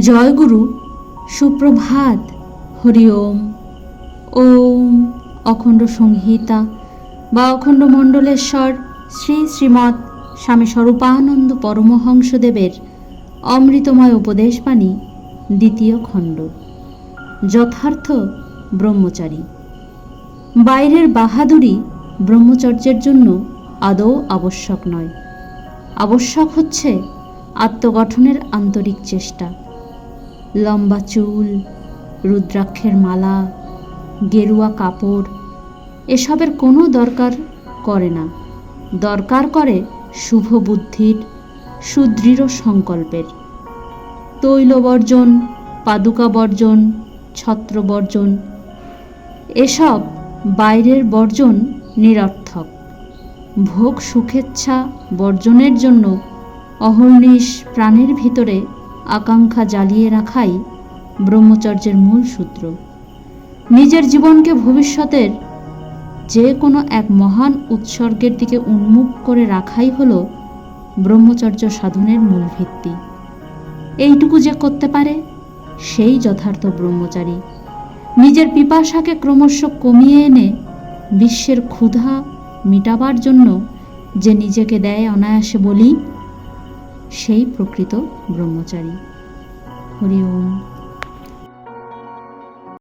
জয়গুরু, সুপ্রভাত। হরি ওম। ওম অখণ্ড সংহিতা বা অখণ্ড মণ্ডলেশ্বর শ্রী শ্রীমৎ স্বামী স্বরূপানন্দ পরমহংসদেবের অমৃতময় উপদেশবাণী, দ্বিতীয় খণ্ড। যথার্থ ব্রহ্মচারী। বাইরের বাহাদুরি ব্রহ্মচর্যের জন্য আদৌ আবশ্যক নয়। আবশ্যক হচ্ছে আত্মগঠনের আন্তরিক চেষ্টা। লম্বা চুল, রুদ্রাক্ষের মালা, গেরুয়া কাপড়, এসবের কোনো দরকার করে না। দরকার করে শুভ বুদ্ধির, সুদৃঢ় সংকল্পের। তৈল বর্জন, পাদুকা বর্জন, ছত্র বর্জন, এসব বাইরের বর্জন নিরর্থক। ভোগ সুখেচ্ছা বর্জনের জন্য অহর্নিশ প্রাণের ভিতরে আকাঙ্ক্ষা জ্বালিয়ে রাখাই ব্রহ্মচর্যের মূল সূত্র। নিজের জীবনকে ভবিষ্যতের যে কোনো এক মহান উৎসর্গের দিকে উন্মুখ করে রাখাই হল ব্রহ্মচর্য সাধনের মূল ভিত্তি। এইটুকু যে করতে পারে, সেই যথার্থ ব্রহ্মচারী। নিজের পিপাসাকে ক্রমশ কমিয়ে এনে বিশ্বের ক্ষুধা মিটাবার জন্য যে নিজেকে দেয় অনায়াসে বলি সেই প্রকৃত ব্রহ্মচারী। হরি ওম।